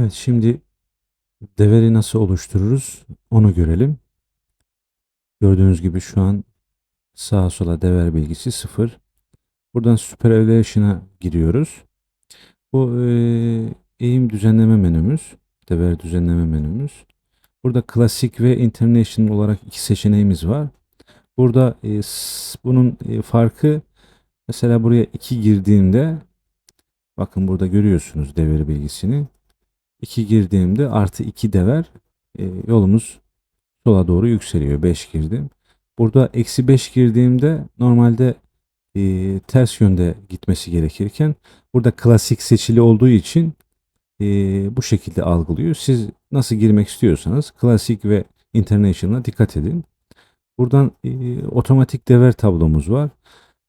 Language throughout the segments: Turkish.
Evet şimdi deveri nasıl oluştururuz onu görelim. Gördüğünüz gibi şu an sağa sola dever bilgisi 0. Buradan Superevaluation'a giriyoruz. Bu e, eğim düzenleme menümüz. Dever düzenleme menümüz. Burada klasik ve international olarak iki seçeneğimiz var. Burada e, bunun e, farkı mesela buraya 2 girdiğimde bakın burada görüyorsunuz devir bilgisini. 2 girdiğimde artı 2 dever e, yolumuz sola doğru yükseliyor. 5 girdim. Burada eksi 5 girdiğimde normalde e, ters yönde gitmesi gerekirken burada klasik seçili olduğu için e, bu şekilde algılıyor. Siz nasıl girmek istiyorsanız klasik ve international'a dikkat edin. Buradan e, otomatik dever tablomuz var.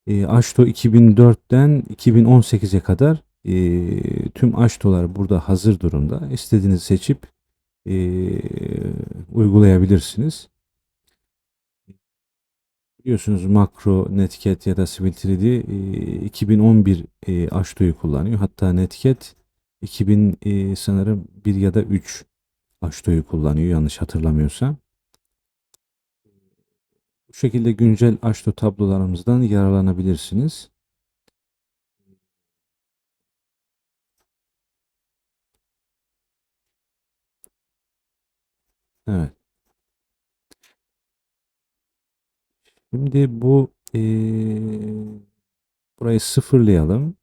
E, Ashto 2004'ten 2018'e kadar e, tüm Ashto'lar burada hazır durumda. İstediğinizi seçip e, uygulayabilirsiniz. Biliyorsunuz Makro, Netcat ya da Civil 3D e, 2011 e, Ashto'yu kullanıyor. Hatta Netcat 2000 e, sanırım 1 ya da 3 Ashto'yu kullanıyor yanlış hatırlamıyorsam. Bu şekilde güncel Ashto tablolarımızdan yararlanabilirsiniz. Evet. Şimdi bu eee, burayı sıfırlayalım.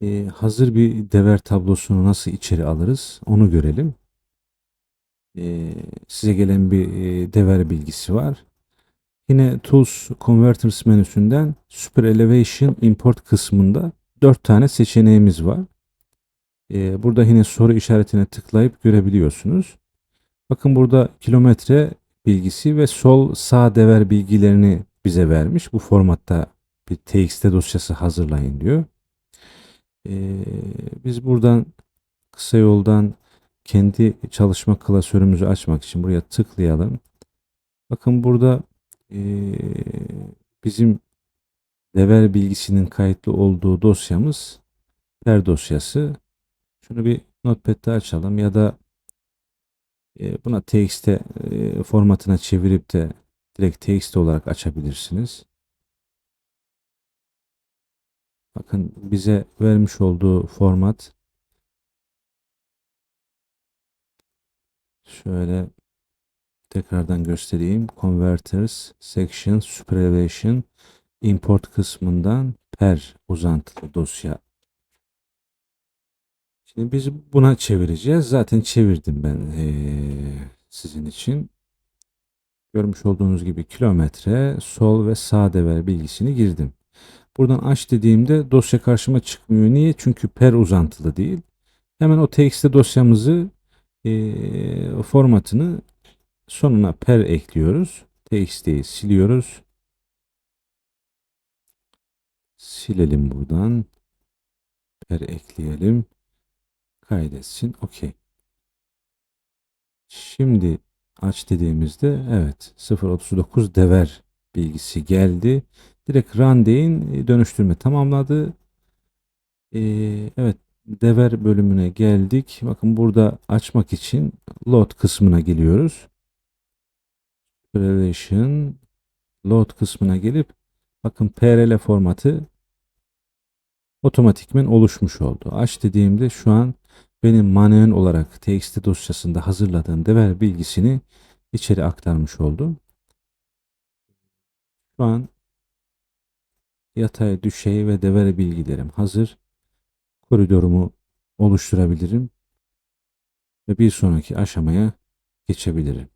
Eee, hazır bir dever tablosunu nasıl içeri alırız onu görelim. Eee, size gelen bir eee, dever bilgisi var. Yine Tools Converters menüsünden Super Elevation Import kısmında 4 tane seçeneğimiz var. Eee, burada yine soru işaretine tıklayıp görebiliyorsunuz. Bakın burada kilometre bilgisi ve sol sağ dever bilgilerini bize vermiş. Bu formatta bir txt dosyası hazırlayın diyor. Ee, biz buradan kısa yoldan kendi çalışma klasörümüzü açmak için buraya tıklayalım. Bakın burada ee, bizim dever bilgisinin kayıtlı olduğu dosyamız per dosyası. Şunu bir notepad'de açalım ya da e, Buna txt e, formatına çevirip de direkt txt olarak açabilirsiniz. Bakın bize vermiş olduğu format şöyle tekrardan göstereyim. Converters section superelevation import kısmından per uzantılı dosya. Şimdi biz buna çevireceğiz. Zaten çevirdim ben eee, sizin için. Görmüş olduğunuz gibi kilometre, sol ve sağ dever bilgisini girdim. Buradan aç dediğimde dosya karşıma çıkmıyor. Niye? Çünkü per uzantılı değil. Hemen o txt dosyamızı eee, formatını sonuna per ekliyoruz. txt'yi siliyoruz. Silelim buradan. Per ekleyelim. Kaydetsin. Okey. Şimdi aç dediğimizde evet 0.39 dever bilgisi geldi. Direkt run deyin e, dönüştürme tamamladı. Ee, evet dever bölümüne geldik. Bakın burada açmak için load kısmına geliyoruz. Relation load kısmına gelip bakın PRL formatı otomatikmen oluşmuş oldu. Aç dediğimde şu an benim manuel olarak txt dosyasında hazırladığım dever bilgisini içeri aktarmış oldum. Şu an yatay, düşey ve dever bilgilerim hazır. Koridorumu oluşturabilirim ve bir sonraki aşamaya geçebilirim.